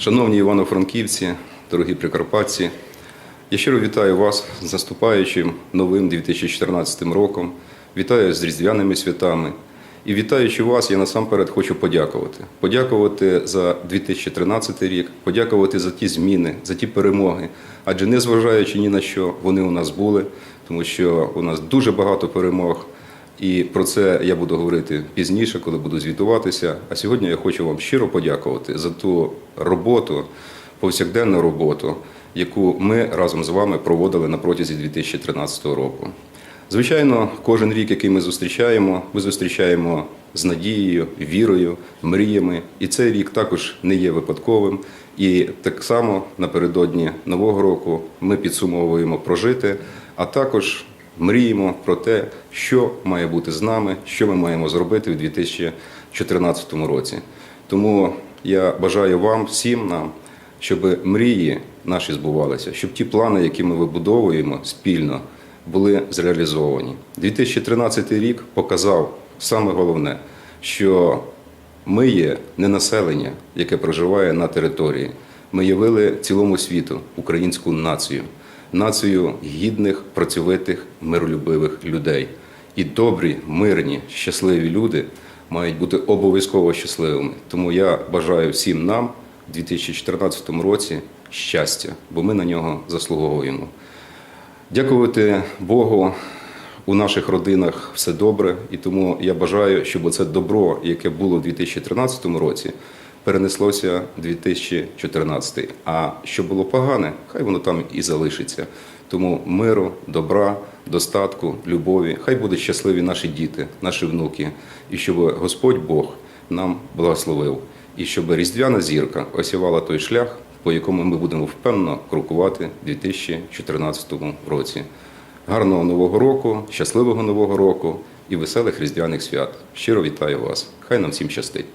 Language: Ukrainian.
Шановні івано-франківці, дорогі прикарпатці, я щиро вітаю вас з наступаючим новим 2014 роком. Вітаю з різдвяними святами. І вітаючи вас, я насамперед хочу подякувати. Подякувати за 2013 рік, подякувати за ті зміни, за ті перемоги. Адже незважаючи ні на що, вони у нас були, тому що у нас дуже багато перемог. І про це я буду говорити пізніше, коли буду звітуватися. А сьогодні я хочу вам щиро подякувати за ту роботу, повсякденну роботу, яку ми разом з вами проводили на протязі 2013 року. Звичайно, кожен рік, який ми зустрічаємо, ми зустрічаємо з надією, вірою, мріями. І цей рік також не є випадковим. І так само напередодні нового року ми підсумовуємо прожити, а також мріємо про те, що має бути з нами, що ми маємо зробити в 2014 році. Тому я бажаю вам всім нам, щоб мрії наші збувалися, щоб ті плани, які ми вибудовуємо спільно, були зреалізовані. 2013 рік показав саме головне, що ми є не населення, яке проживає на території. Ми явили цілому світу українську націю, націю гідних, працьовитих, миролюбивих людей. І добрі, мирні, щасливі люди мають бути обов'язково щасливими. Тому я бажаю всім нам в 2014 році щастя, бо ми на нього заслуговуємо. Дякувати Богу. У наших родинах все добре, і тому я бажаю, щоб це добро, яке було в 2013 році, перенеслося 2014. А що було погане, хай воно там і залишиться. Тому миру, добра, достатку, любові, хай будуть щасливі наші діти, наші внуки, і щоб Господь Бог нам благословив, і щоб різдвяна зірка осівала той шлях, по якому ми будемо впевнено крокувати в 2014 році. Гарного нового року, щасливого нового року і веселих різдвяних свят. Щиро вітаю вас. Хай нам всім щастить.